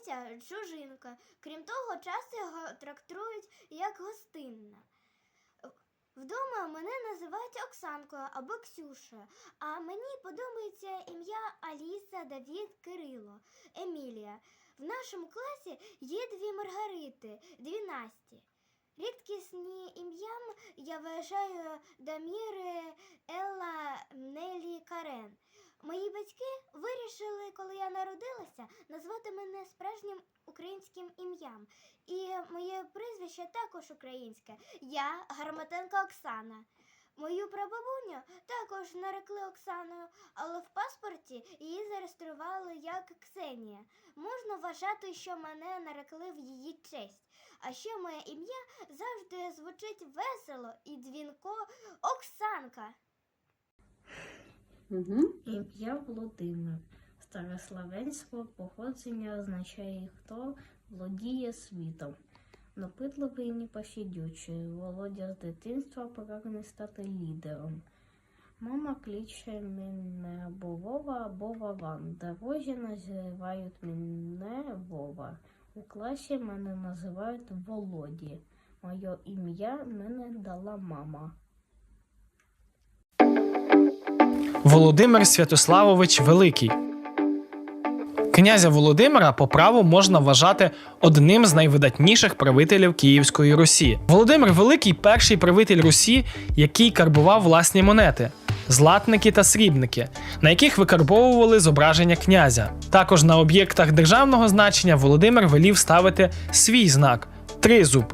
Петя чужинка. Крім того, часто його трактують як гостинна. Вдома мене називають Оксанкою або Ксюшею, а мені подобається ім'я Аліса, Давід, Кирило, Емілія. В нашому класі є дві Маргарити, дві Насті. Рідкісні ім'ям я вважаю Даміри, Елла, Нелі, Карен. Мої батьки вирішили, коли я народилася, назвати мене справжнім українським ім'ям. І моє прізвище також українське. Я Гарматенко Оксана. Мою прабабуню також нарекли Оксаною, але в паспорті її зареєстрували як Ксенія. Можна вважати, що мене нарекли в її честь. А ще моє ім'я завжди звучить весело і дзвінко Оксанка. Угу. Ім'я Володимир. Старославянського походження означає хто володіє світом. Допитливий і непосідючий. Володя з дитинства прагне стати лідером. Мама кличе мене або Вова, або Вован. Дорожі називають мене Вова. У класі мене називають Володі. Моє ім'я мене дала мама. Володимир Святославович Великий. Князя Володимира по праву можна вважати одним з найвидатніших правителів Київської Русі. Володимир Великий перший правитель Русі, який карбував власні монети, златники та срібники, на яких викарбовували зображення князя. Також на об'єктах державного значення Володимир велів ставити свій знак тризуб,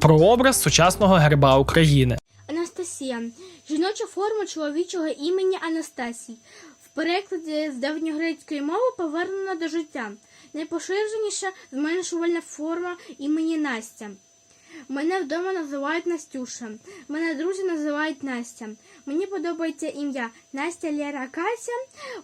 прообраз сучасного герба України. Анастасія жіноча форма чоловічого імені Анастасій. В перекладі з давньогрецької мови повернена до життя. Найпоширеніша зменшувальна форма імені Настя. Мене вдома називають Настюша. Мене друзі називають Настя. Мені подобається ім'я Настя Лєра Кася.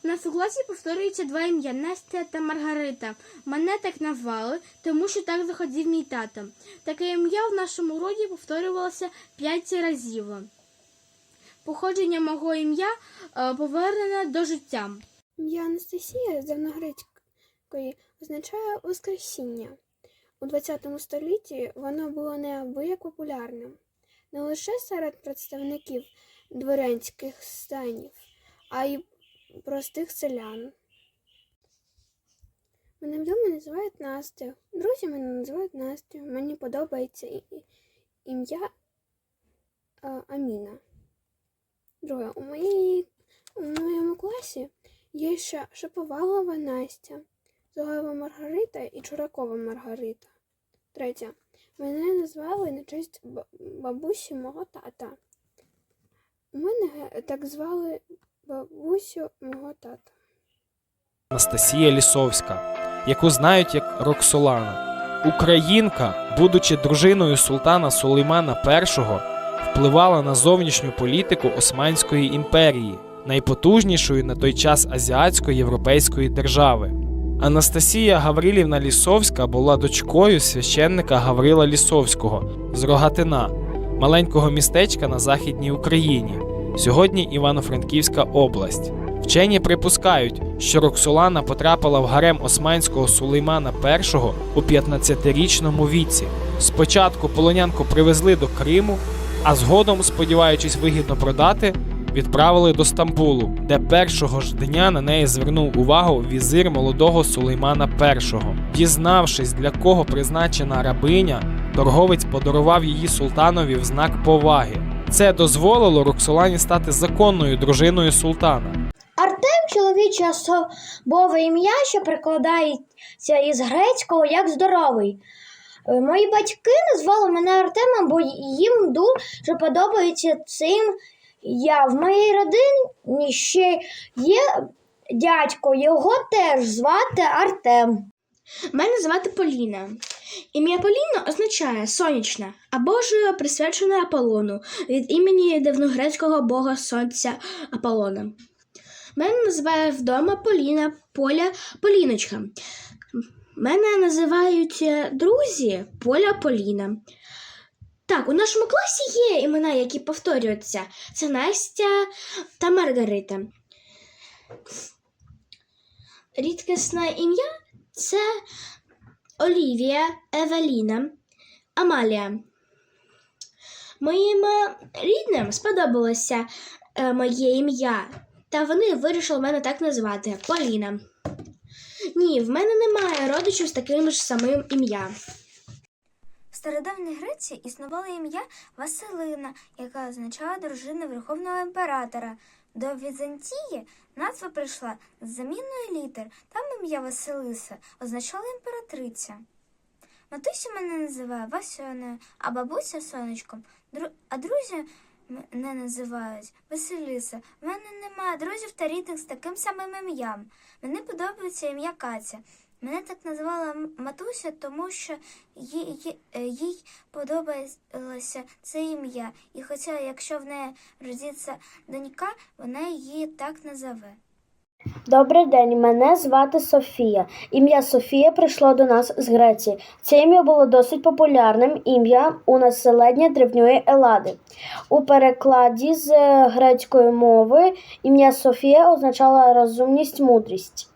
У нас у класі повторюється два ім'я Настя та Маргарита. Мене так назвали, тому що так захотів мій тато. Таке ім'я в нашому роді повторювалося п'ять разів. Походження мого ім'я е, повернене до життя. Ім'я Анастасія з давногрецької означає Воскресіння. У ХХ столітті воно було неабияк популярним не лише серед представників дворянських станів, а й простих селян. Мене вдома називають Настя. Друзі мене називають Настю. Мені подобається ім'я е, Аміна. Друге, у, моїй, у моєму класі Є ще Шиповалова Настя, Золова Маргарита і Чуракова Маргарита. Третє. Мене назвали на честь бабусі мого тата. У мене так звали бабусю мого тата. Анастасія Лісовська, яку знають як Роксолана. Українка, будучи дружиною султана Сулеймана І, впливала на зовнішню політику Османської імперії, найпотужнішої на той час азіатсько-європейської держави. Анастасія Гаврилівна Лісовська була дочкою священника Гаврила Лісовського з Рогатина, маленького містечка на Західній Україні, сьогодні Івано-Франківська область. Вчені припускають, що Роксолана потрапила в гарем османського Сулеймана І у 15-річному віці. Спочатку полонянку привезли до Криму, а згодом, сподіваючись вигідно продати, відправили до Стамбулу, де першого ж дня на неї звернув увагу візир молодого Сулеймана І. Дізнавшись, для кого призначена рабиня, торговець подарував її султанові в знак поваги. Це дозволило Роксолані стати законною дружиною султана. Артем чоловіче особове ім'я, що прикладається із грецького як здоровий. Е, Мої батьки назвали мене Артемом, бо їм дуже подобається цим я. В моїй родині ще є дядько, його теж звати Артем. Мене звати Поліна. Ім'я Поліна означає сонячна або ж присвячене Аполлону від імені давньогрецького бога сонця Аполлона. Мене називає вдома Поліна Поля Поліночка. Мене називають е, друзі Поля Поліна. Так, у нашому класі є імена, які повторюються. Це Настя та Маргарита. Рідкісне ім'я це Олівія, Евеліна, Амалія. Моїм е, рідним сподобалося е, моє ім'я, та вони вирішили мене так назвати Поліна. Ні, в мене немає родичів з таким ж самим ім'ям. В стародавній Греції існувало ім'я Василина, яка означала дружина Верховного імператора. До Візантії назва прийшла з заміною літер. Там ім'я Василиса означало імператриця. Матусю мене називає Васьоною, а бабуся сонечком. А друзі мене називають Василиса. В мене немає друзів та рідних з таким самим ім'ям. Мені подобається ім'я Катя. Мене так називала матуся, тому що їй, їй, е, їй подобалося це ім'я. І хоча, якщо в неї родиться донька, вона її так назове. Добрий день, мене звати Софія. Ім'я Софія прийшло до нас з Греції. Це ім'я було досить популярним ім'я у населення древньої Елади. У перекладі з е, грецької мови ім'я Софія означало розумність, мудрість.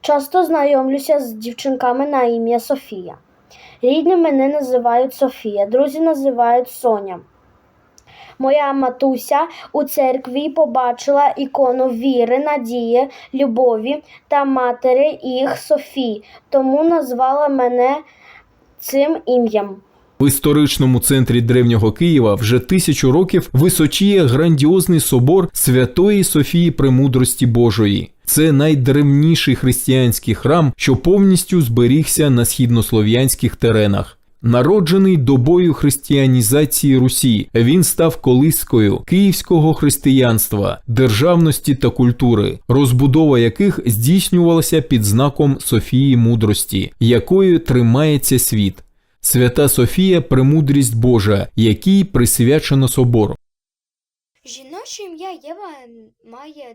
Часто знайомлюся з дівчинками на ім'я Софія. Рідні мене називають Софія, друзі називають Соня. Моя матуся у церкві побачила ікону віри, надії, любові та матері їх Софії, тому назвала мене цим ім'ям. В історичному центрі древнього Києва вже тисячу років височіє грандіозний собор Святої Софії Премудрості Божої. Це найдревніший християнський храм, що повністю зберігся на східнослов'янських теренах. Народжений добою християнізації Русі, він став колискою київського християнства, державності та культури, розбудова яких здійснювалася під знаком Софії мудрості, якою тримається світ. Свята Софія премудрість Божа, якій присвячено собор. Жіноче ім'я Єва має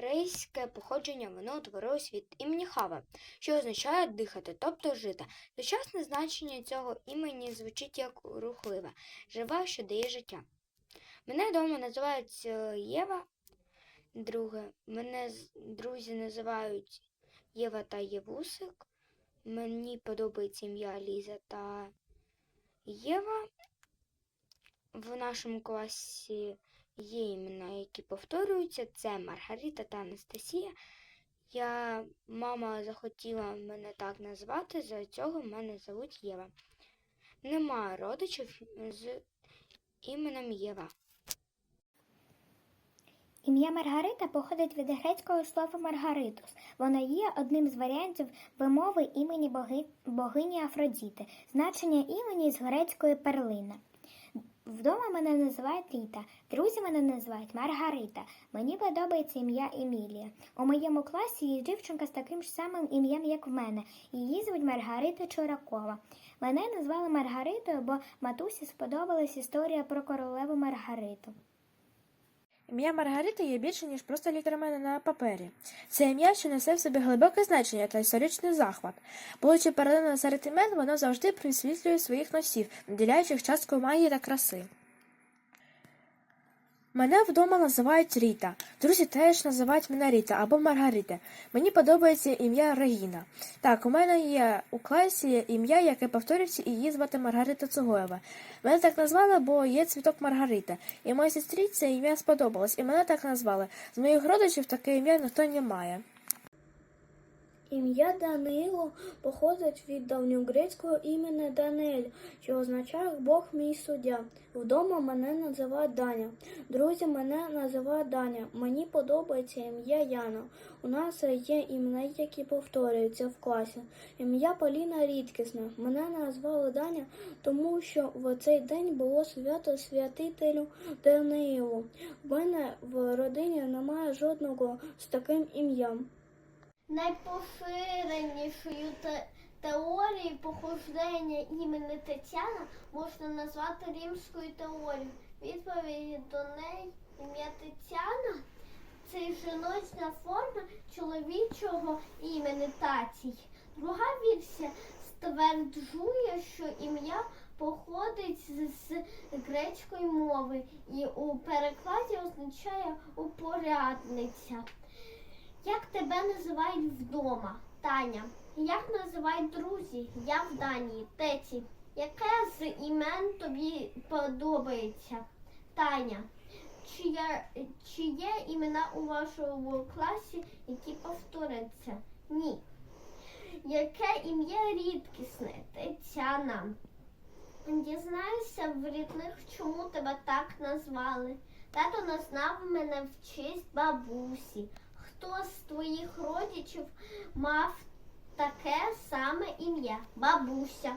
давньоєврейське походження, воно утворилось від імені Хава, що означає дихати, тобто жити. Сучасне значення цього імені звучить як рухливе, жива, що дає життя. Мене вдома називають е, Єва, друге, мене друзі називають Єва та Євусик. Мені подобається ім'я Ліза та Єва. В нашому класі є імена, які повторюються. Це Маргарита та Анастасія. Я, мама захотіла мене так назвати, за цього мене звуть Єва. Немає родичів з іменем Єва. Ім'я Маргарита походить від грецького слова Маргаритус. Воно є одним з варіантів вимови імені боги... богині Афродіти, значення імені з грецької перлина. Вдома мене називають Літа, друзі мене називають Маргарита. Мені подобається ім'я Емілія. У моєму класі є дівчинка з таким ж самим ім'ям, як в мене. Її звуть Маргарита Чуракова. Мене назвали Маргаритою, бо матусі сподобалась історія про королеву Маргариту. Ім'я Маргарита є більше, ніж просто літерами на папері. Це ім'я, що несе в собі глибоке значення та історичний захват. Будучи паралельно серед імен, воно завжди присвітлює своїх носів, наділяючи їх часткою магії та краси. Мене вдома називають Ріта. Друзі теж називають мене Ріта або Маргарита. Мені подобається ім'я Регіна. Так, у мене є у класі ім'я, яке повторюється, і її звати Маргарита Цугоєва. Мене так назвали, бо є цвіток Маргарита. І моїй сестрі це ім'я сподобалось, і мене так назвали. З моїх родичів таке ім'я ніхто не має. Ім'я Данило походить від давньогрецького імені Даниель, що означає Бог мій суддя. Вдома мене називають Даня. Друзі мене називають Даня. Мені подобається ім'я Яна. У нас є імена, які повторюються в класі. Ім'я Поліна рідкісне. Мене назвали Даня, тому що в цей день було свято святителю Даниилу. В мене в родині немає жодного з таким ім'ям. Найпоширенішою те- теорією походження імені Тетяна можна назвати римською теорією. Відповіді до неї ім'я Тетяна це жіночна форма чоловічого імені Татій. Друга версія стверджує, що ім'я походить з грецької мови і у перекладі означає упорядниця. Як тебе називають вдома? Таня. Як називають друзі? Я в Данії. Теті. Яке з імен тобі подобається? Таня. Чи є, чи є імена у вашому класі, які повторяться? Ні. Яке ім'я рідкісне? Тетяна. Дізнайся в рідних, чому тебе так назвали. Тато назвав мене в честь бабусі хто з твоїх родичів мав таке саме ім'я бабуся?